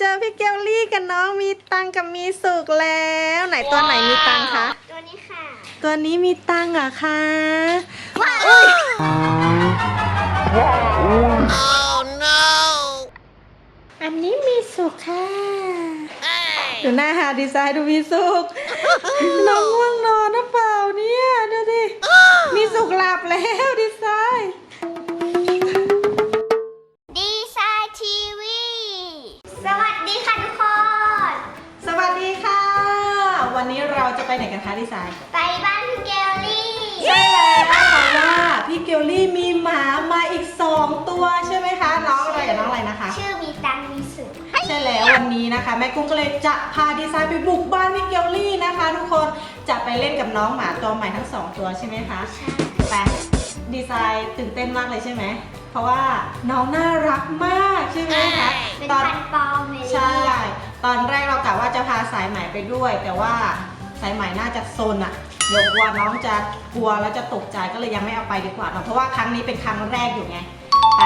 เจอพี่เกลลี่กับน้องมีตังกับมีสุกแล้ว ไหนตัวไหนมีตังคะ ตัวนี้ค่ะ ตัวนี้มีตังเหรอคะว้าวอันนี้มีสุกค่ะดูหน้าหาดีไซน์ดูมีสุกน้องง่วงนอนนะเปล่าเนี่ยดูดิมีสุกหลับแล้วดีไซน์ดี ลลี่มีหมามาอีก 2 ตัวใช่ไหมคะ น้องอะไรกับน้องอะไรนะคะ ชื่อมีตังมีสุดใช่แล้ววันนี้นะคะ แม่กุ้งก็เลยจะพาดีไซน์ไปบุกบ้านพี่เกลลี่นะคะ ทุกคนจะไปเล่นกับน้องหมาตัวใหม่ทั้งสองตัวใช่ไหมคะใช่ไปดีไซน์ตื่นเต้นมากเลยใช่ไหม เพราะว่าน้องน่ารักมากใช่ไหมคะเป็นตอนพันปอมเลยใช่ ตอนแรกเรากะว่าจะพาสายไหมไปด้วย แต่ว่า สายไหมน่าจะโซนอะเดี๋ยวกลัวน้องจะกลัวแล้วจะตกใจก็เลยยังไม่เอาไปดีกว่าเนอะเพราะว่าครั้งนี้เป็นครั้งแรกอยู่ไงไป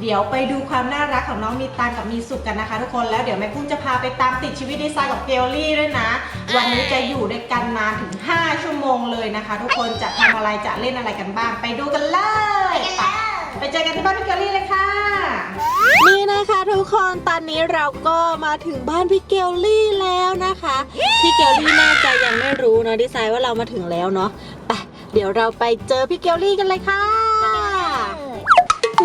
เดี๋ยวไปดูความน่ารักของน้องมีตังกับมีสุขกันนะคะ ทุกคนแล้วเดี๋ยวแม่กุ้งจะพาไปตามติดชีวิตดีไซน์กับเกลลี่ด้วยนะ วันนี้จะอยู่ด้วยกันนานถึง 5 ชั่วโมงเลยนะคะ ทุกคนจะทำอะไรจะเล่นอะไรกันบ้าง ไปดูกันเลยไปกันเลยไปเจอกันที่บ้านพี่เกลลี่เลยค่ะ นี่นะคะทุกคนตอนนี้เราก็มาถึงบ้านพี่เกลลี่แล้วนะคะ พี่เกลลี่น่าจะยังไม่รู้เนอะดีไซน์ว่าเรามาถึงแล้วเนาะไปเดี๋ยวเราไปเจอพี่เกลลี่กันเลยค่ะ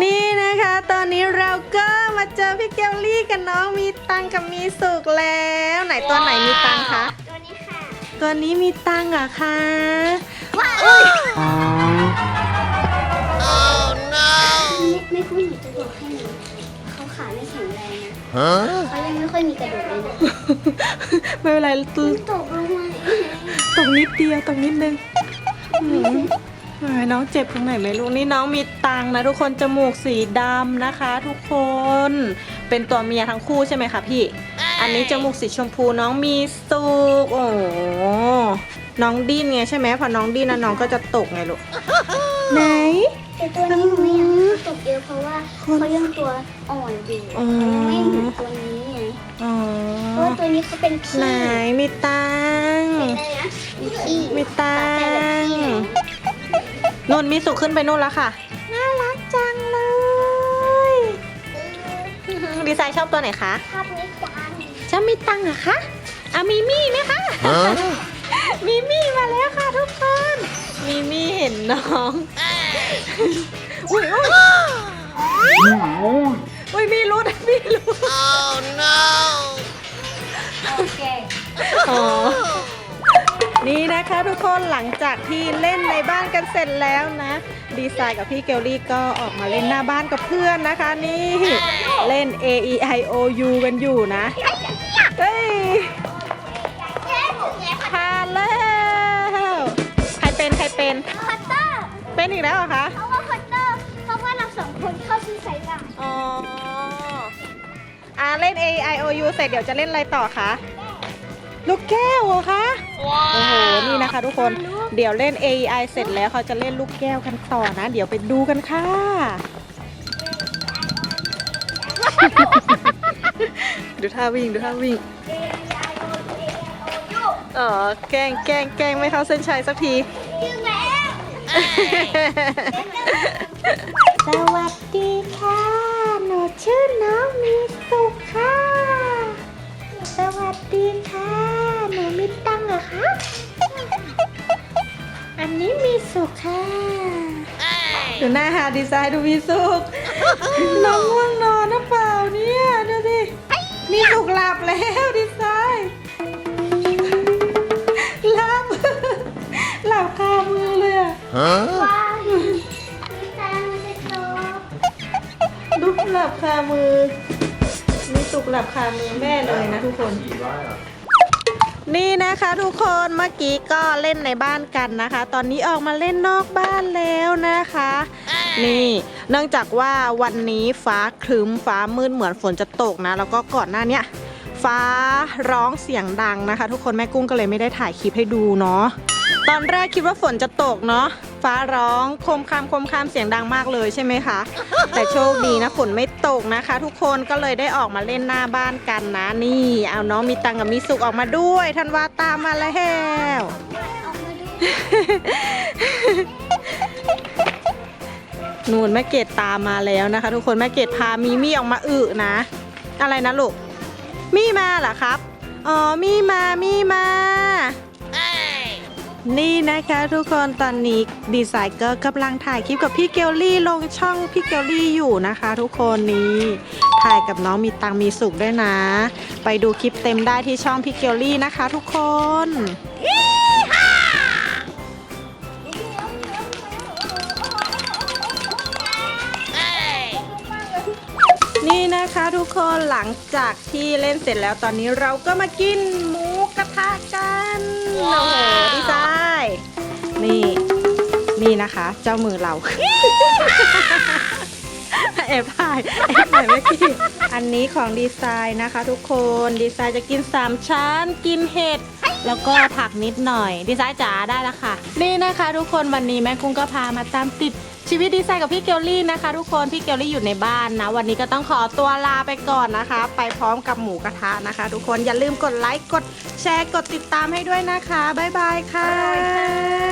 นี่นะคะ ตอนนี้เราก็มาเจอพี่เกลลี่กับน้องมีตังกับมีสุกแล้ว ไหนตัวไหนมีตังคะตัวนี้ค่ะ ตัวนี้มีตังเหรอคะว้าวไม่ไม่ค่อยมีจะบอกให้นะเขาขาไม่แข็งแรงนะเขายังไม่ค่อยมีกระดูกเลยนะไม่เป็นไรตตกลงมาเองตรงนิดเดียวตรงนิดนึงอืมเอ้ยน้องเจ็บตรงไหนไม่รู้นี่น้องมีตังนะทุกคนจมูกสีดำนะคะ ทุกคนเป็นตัวเมียทั้งคู่ใช่ไหมคะพี่ อันนี้จมูกสีชมพูน้องมีสุกโอ้โหน้องดิ้นไงใช่ไหมพอน้องดิ้นนะน้องก็จะตกไงลูกไหนแต่ตัวนี้หนูไม่อ ยากให้เขาตกเยอะเพราะว่าเขายังตัวอ่อนอยู่อ๋อเขายังไม่เหมือนตัวนี้ไงอ๋อเพราะว่าตัวนี้เขาเป็นขี้ไหนมีตังเป็นอะไรนะมีขี้มีตังแต่แบบขี้หนูนุ่นมีสุกขึ้นไปนู่นแล้วค่ะ น่ารักจังเลยดีไซน์ชอบตัวไหนคะชอบนี้จังชอบมีตังเหรอคะอามีมี่ไหมคะ มีมี่มาแล้วค่ะทุกคน มีมี่เห็นน้อง อุ้ยอุ้ย อุ้ยมีรุดมีรุดโอเคอ๋อ นี่นะคะทุกคนหลังจากที่เล่นในบ้านกันเสร็จแล้วนะ ดีไซน์กับพี่เกลลี่ก็ออกมาเล่นหน้าบ้านกับเพื่อนนะคะ นี่เล่น A E I O U กันอยู่นะเฮ้ยแค่หนูไงพาแล้ว ใครเป็นใครเป็น คัตเตอร์เป็นอีกแล้วเหรอคะเพราะว่า ล่น A E I O U เสร็จเดี๋ยวจะเล่นอะไรต่อคะลูกแก้วเหรอคะโอ้โหนี่นะคะ ทุกคนเดี๋ยวเล่น A E I เสร็จแล้วเขาจะเล่นลูกแก้วกันต่อนะ เดี๋ยวไปดูกันค่ะ ดูท่าวิ่งดูท่าวิ่งอ๋อแกล้งแกล้งแกล้งไม่เข้าเส้นชัยสักทีชื่อแม่สวัสดีค่ะ หนูชื่อน้องมี สุขค่ะ สวัสดีค่ะ หนูมีตังค์เหรอคะ อันนี้มีสุขค่ะ ดูหน้าหาดีไซน์ดูมีสุข น้องง่วงนอนนะเปล่าเนี่ยดูดิมีสุขหลับแล้วดีไซน์หลับ หลับคามือเลยอะว้าวมีตามันจะโตลูกหลับคามือ มีสุกหลับคามือแม่เลยนะทุกคน นี่นะคะทุกคนเมื่อกี้ก็เล่นในบ้านกันนะคะ ตอนนี้ออกมาเล่นนอกบ้านแล้วนะคะ นี่เนื่องจากว่าวันนี้ฟ้าครึ้มฟ้ามืดเหมือนฝนจะตกนะ แล้วก็ก่อนหน้าเนี้ยฟ้าร้องเสียงดังนะคะ ทุกคนแม่กุ้งก็เลยไม่ได้ถ่ายคลิปให้ดูเนาะ ตอนแรกคิดว่าฝนจะตกเนาะฟ้าร้องโคมคามโคมคามเสียงดังมากเลยใช่ไหมคะ แต่โชคดีนะฝนไม่ตกนะคะ ทุกคนก็เลยได้ออกมาเล่นหน้าบ้านกันนะนี่ เอาน้องมีตังกับมีสุกออกมาด้วยทันวาตามมาแล้วนูนแม่เกดตามมาแล้วนะคะ ทุกคนแม่เกดพามีมี่ออกมาอึนะ อะไรนะลูกมี่มาเหรอครับอ๋อมี่มามี่มา นี่นะคะทุกคนตอนนี้ดีไซเกอร์กำลังถ่ายคลิปกับพี่เกลลี่ลงช่องพี่เกลลี่อยู่นะคะ ทุกคนนี้ถ่ายกับน้องมีตังมีสุขด้วยนะ ไปดูคลิปเต็มได้ที่ช่องพี่เกลลี่นะคะ ทุกคนนี่นะคะทุกคนหลังจากที่เล่นเสร็จแล้วตอนนี้เราก็มากินหมูกระทะกันโอ้ นะคะ เจ้ามือเรา แอบถ่ายแอบถ่ายเมื่อกี้อันนี้ของดีไซน์นะคะทุกคนดีไซน์จะกิน 3 ชั้น กินเห็ด แล้วก็ผักนิดหน่อย ดีไซน์จ๋าได้แล้วค่ะ นี่นะคะ ทุกคนวันนี้แม่กุ้งก็พามาตามติดชีวิตดีไซน์กับพี่เกลลี่นะคะ ทุกคนพี่เกลลี่อยู่ในบ้านนะ วันนี้ก็ต้องขอตัวลาไปก่อนนะคะ ไปพร้อมกับหมูกระทะนะคะ ทุกคนอย่าลืมกดไลค์กดแชร์กดติดตามให้ด้วยนะคะบ๊ายบายค่ะ